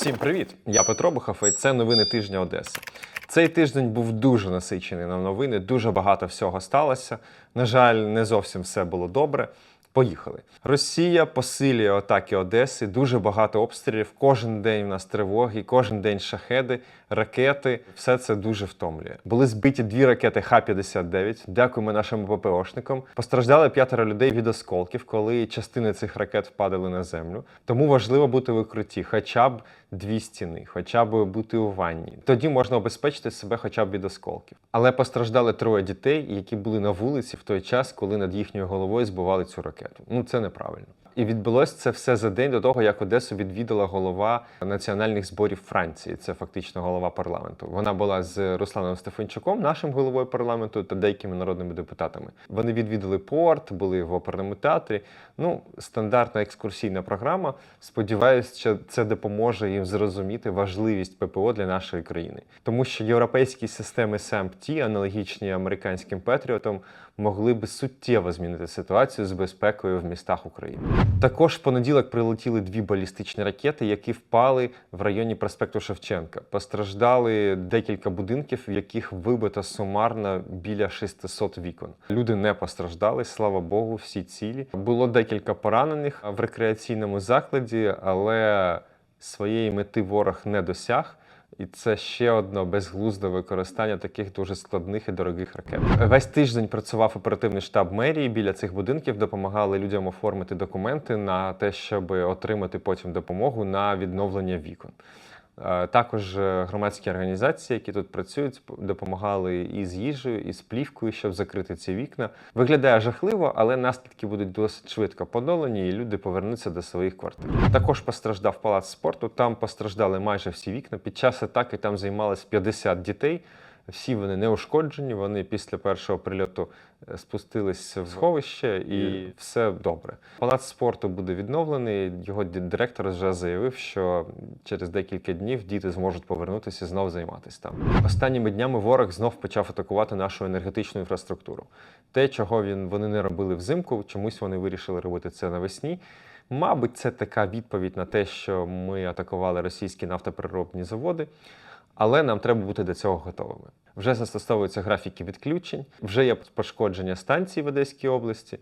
Всім привіт! Я Петро Бухаф, і це новини тижня Одеси. Цей тиждень був дуже насичений на новини, дуже багато всього сталося. На жаль, не зовсім все було добре. Поїхали. Росія посилює атаки Одеси, дуже багато обстрілів. Кожен день у нас тривоги, кожен день шахеди, ракети. Все це дуже втомлює. Були збиті дві ракети Х-59. Дякуємо нашим ППОшникам. Постраждали п'ятеро людей від осколків, коли частини цих ракет впадали на землю. Тому важливо бути в укритті, хоча б дві стіни, хоча б бути у ванні. Тоді можна обезпечити себе хоча б від осколків. Але постраждали троє дітей, які були на вулиці в той час, коли над їхньою головою збивали цю ракету. Ну це неправильно. І відбулось це все за день до того, як Одесу відвідала голова національних зборів Франції. Це фактично голова парламенту. Вона була з Русланом Стефанчуком, нашим головою парламенту, та деякими народними депутатами. Вони відвідали порт, були в оперному театрі. Ну, стандартна екскурсійна програма. Сподіваюсь, що це допоможе їм зрозуміти важливість ППО для нашої країни, тому що європейські системи SAMP-T, аналогічні американським Петріотам, могли би суттєво змінити ситуацію з безпекою в містах України. Також в понеділок прилетіли дві балістичні ракети, які впали в районі проспекту Шевченка. Постраждали декілька будинків, в яких вибито сумарно біля 600 вікон. Люди не постраждали, слава Богу, всі цілі. Було декілька поранених в рекреаційному закладі, але своєї мети ворог не досяг. І це ще одне безглузде використання таких дуже складних і дорогих ракет. Весь тиждень працював оперативний штаб мерії. Біля цих будинків допомагали людям оформити документи на те, щоб отримати потім допомогу на відновлення вікон. Також е, громадські організації, які тут працюють, допомагали і з їжею, і з плівкою, щоб закрити ці вікна. Виглядає жахливо, але наслідки будуть досить швидко подолані, і люди повернуться до своїх квартир. Також постраждав палац спорту. Там постраждали майже всі вікна. Під час атаки там займалось 50 дітей. Всі вони не ушкоджені. Вони після першого прильоту е, спустились в сховище, і все добре. Палац спорту буде відновлений. Його директор вже заявив, що через декілька днів діти зможуть повернутися і знов займатися там. Останніми днями ворог знов почав атакувати нашу енергетичну інфраструктуру. Те, чого він вони не робили взимку, чомусь вони вирішили робити це навесні. Мабуть, це така відповідь на те, що ми атакували російські нафтопереробні заводи. Але нам треба бути до цього готовими. Вже застосовуються графіки відключень, вже є пошкодження станцій в Одеській області.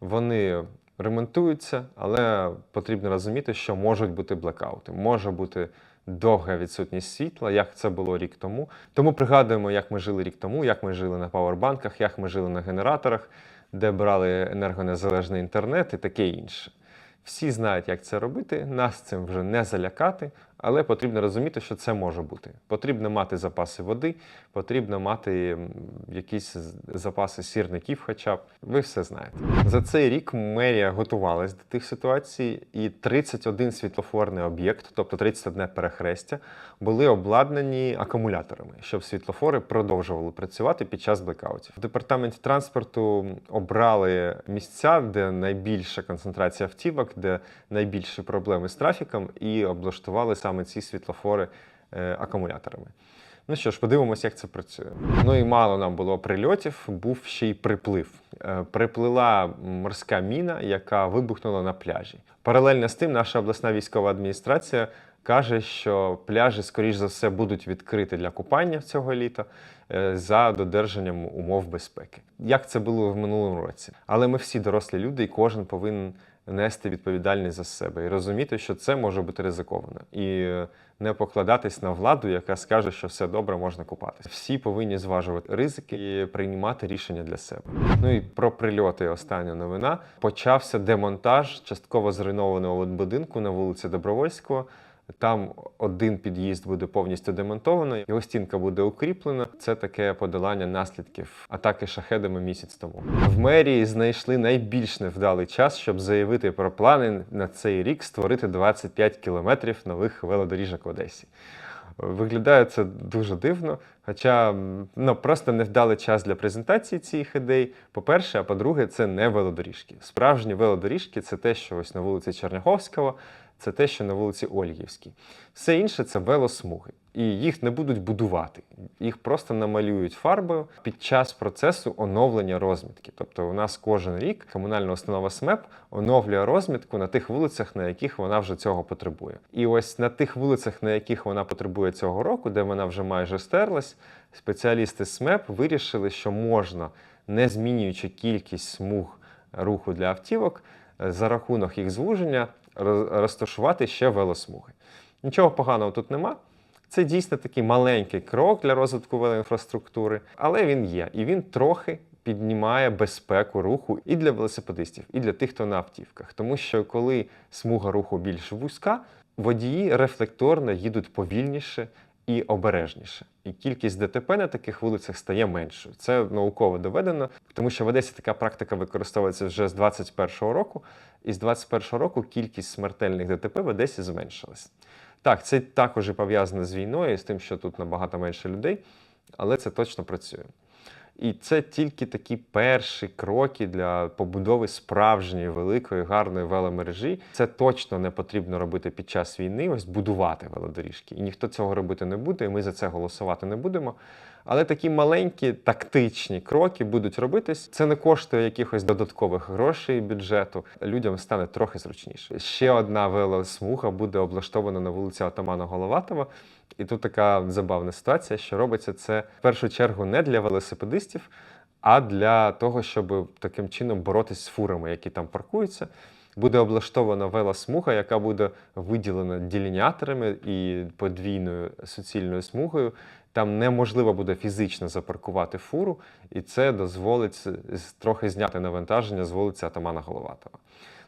Вони ремонтуються, але потрібно розуміти, що можуть бути блекаути, може бути довга відсутність світла, як це було рік тому. Тому пригадуємо, як ми жили рік тому, як ми жили на павербанках, як ми жили на генераторах, де брали енергонезалежний інтернет і таке інше. Всі знають, як це робити. Нас цим вже не залякати, але потрібно розуміти, що це може бути. Потрібно мати запаси води, потрібно мати якісь запаси сірників, хоча б ви все знаєте. За цей рік мерія готувалась до тих ситуацій, і 31 світлофорний об'єкт, тобто 31 перехрестя, були обладнані акумуляторами, щоб світлофори продовжували працювати під час блекаутів. В департаменті транспорту обрали місця, де найбільша концентрація автівок, де найбільші проблеми з трафіком, і облаштували саме ці світлофори е, акумуляторами. Ну що ж, подивимося, як це працює. Ну і мало нам було прильотів, був ще й приплив. Е, Приплила морська міна, яка вибухнула на пляжі. Паралельно з тим, наша обласна військова адміністрація каже, що пляжі, скоріш за все, будуть відкриті для купання цього літа е, за додержанням умов безпеки. Як це було в минулому році? Але ми всі дорослі люди, і кожен повинен нести відповідальність за себе і розуміти, що це може бути ризиковано, і е, не покладатись на владу, яка скаже, що все добре, можна купатися. Всі повинні зважувати ризики і приймати рішення для себе. Ну і про прильоти. Остання новина почався демонтаж частково зруйнованого будинку на вулиці Добровольського. Там один під'їзд буде повністю демонтовано, його стінка буде укріплена. Це таке подолання наслідків атаки шахедами місяць тому. В мерії знайшли найбільш невдалий час, щоб заявити про плани на цей рік створити 25 кілометрів нових велодоріжок в Одесі. Виглядає це дуже дивно, хоча ну, просто невдалий час для презентації цих ідей. По-перше, а по-друге, це не велодоріжки. Справжні велодоріжки це те, що ось на вулиці Черняховського, це те, що на вулиці Ольгівській. Все інше це велосмуги. І їх не будуть будувати, їх просто намалюють фарбою під час процесу оновлення розмітки. Тобто, у нас кожен рік комунальна установа СМЕП оновлює розмітку на тих вулицях, на яких вона вже цього потребує. І ось на тих вулицях, на яких вона потребує цього року, де вона вже майже стерлась, спеціалісти СМЕП вирішили, що можна, не змінюючи кількість смуг руху для автівок, е, за рахунок їх звуження розташувати ще велосмуги. Нічого поганого тут нема. Це дійсно такий маленький крок для розвитку велоінфраструктури, але він є. І він трохи піднімає безпеку руху і для велосипедистів, і для тих, хто на автівках. Тому що коли смуга руху більш вузька, водії рефлекторно їдуть повільніше і обережніше. І кількість ДТП на таких вулицях стає меншою. Це науково доведено, тому що в Одесі така практика використовується вже з 21-го року, і з 21-го року кількість смертельних ДТП в Одесі зменшилась. Так, це також і пов'язано з війною, з тим, що тут набагато менше людей, але це точно працює. І це тільки такі перші кроки для побудови справжньої великої гарної веломережі. Це точно не потрібно робити під час війни, ось будувати велодоріжки. І ніхто цього робити не буде, і ми за це голосувати не будемо. Але такі маленькі тактичні кроки будуть робитись. Це не коштує якихось додаткових грошей бюджету. Людям стане трохи зручніше. Ще одна велосмуга буде облаштована на вулиці Атамана Головатова. І тут така забавна ситуація, що робиться це в першу чергу не для велосипедистів, а для того, щоб таким чином боротись з фурами, які там паркуються. Буде облаштована велосмуга, яка буде виділена діліняторами і подвійною суцільною смугою. Там неможливо буде фізично запаркувати фуру, і це дозволить трохи зняти навантаження з вулиці Атамана Головатова.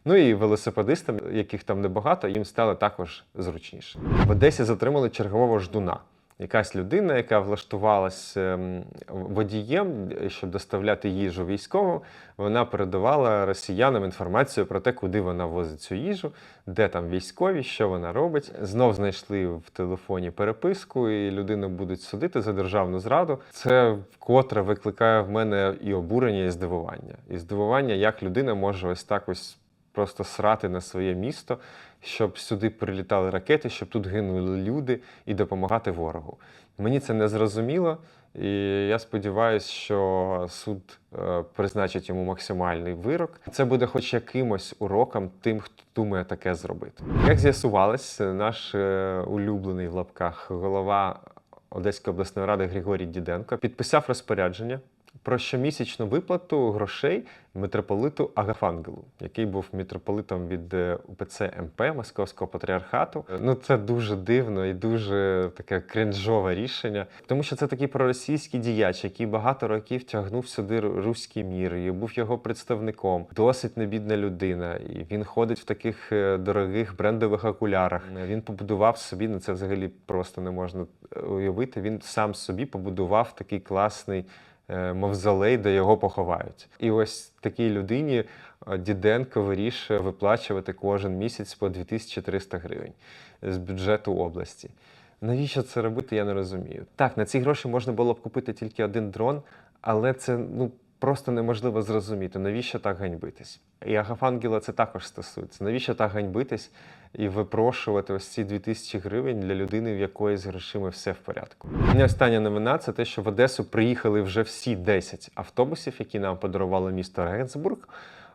Ну і велосипедистам, яких там небагато, їм стало також зручніше. В Одесі затримали чергового ждуна. Якась людина, яка влаштувалась ем, водієм, щоб доставляти їжу військовим, вона передавала росіянам інформацію про те, куди вона возить цю їжу, де там військові, що вона робить. Знов знайшли в телефоні переписку, і людину будуть судити за державну зраду. Це вкотре викликає в мене і обурення, і здивування. І здивування, як людина може ось так ось просто срати на своє місто, щоб сюди прилітали ракети, щоб тут гинули люди і допомагати ворогу. Мені це не зрозуміло, і я сподіваюся, що суд е, призначить йому максимальний вирок. Це буде хоч якимось уроком тим, хто думає таке зробити. Як з'ясувалось, наш е, улюблений в лапках голова Одеської обласної ради Григорій Діденко підписав розпорядження про щомісячну виплату грошей митрополиту Агафангелу, який був митрополитом від е, УПЦ МП Московського патріархату. Ну це дуже дивно і дуже таке кринжове рішення, тому що це такий проросійський діяч, який багато років тягнув сюди руський мір, і був його представником. Досить небідна людина, і він ходить в таких е, дорогих брендових окулярах. Він побудував собі, ну це взагалі просто не можна е, уявити. Він сам собі побудував такий класний мавзолей, де його поховають. І ось такій людині е, Діденко вирішує виплачувати кожен місяць по 2300 гривень з бюджету області. Навіщо це робити, я не розумію. Так, на ці гроші можна було б купити тільки один дрон, але це ну просто неможливо зрозуміти, навіщо так ганьбитись. І Агафангела це також стосується. Навіщо так ганьбитись і випрошувати ось ці 2000 гривень для людини, в якої з грошима все в порядку. І остання новина це те, що в Одесу приїхали вже всі 10 автобусів, які нам подарувало місто Регенсбург.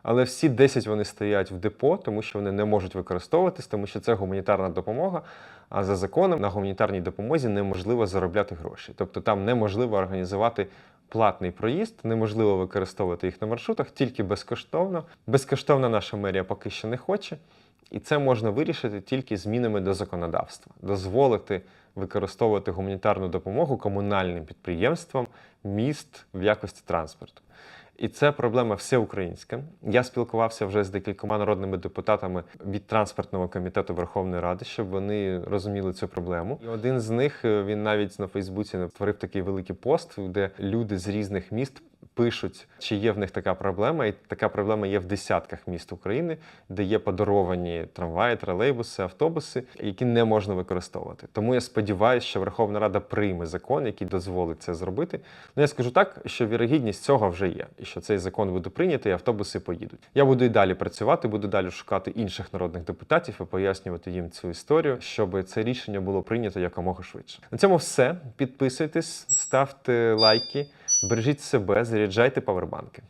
Але всі 10 вони стоять в депо, тому що вони не можуть використовуватись, тому що це гуманітарна допомога. А за законом на гуманітарній допомозі неможливо заробляти гроші. Тобто там неможливо організувати платний проїзд, неможливо використовувати їх на маршрутах, тільки безкоштовно. Безкоштовна наша мерія поки що не хоче. І це можна вирішити тільки змінами до законодавства, дозволити використовувати гуманітарну допомогу комунальним підприємствам міст в якості транспорту. І це проблема всеукраїнська. Я спілкувався вже з декількома народними депутатами від транспортного комітету Верховної Ради, щоб вони розуміли цю проблему. І один з них е, він навіть на Фейсбуці створив такий великий пост, де люди з різних міст пишуть, чи є в них така проблема, і така проблема є в десятках міст України, де є подаровані трамваї, тролейбуси, автобуси, які не можна використовувати. Тому я сподіваюся, що Верховна Рада прийме закон, який дозволить це зробити. Ну я скажу так, що вірогідність цього вже є, і що цей закон буде прийнятий, і автобуси поїдуть. Я буду і далі працювати, буду далі шукати інших народних депутатів і пояснювати їм цю історію, щоб це рішення було прийнято якомога швидше. На цьому все. Підписуйтесь, ставте лайки, бережіть себе, заряджайте павербанки.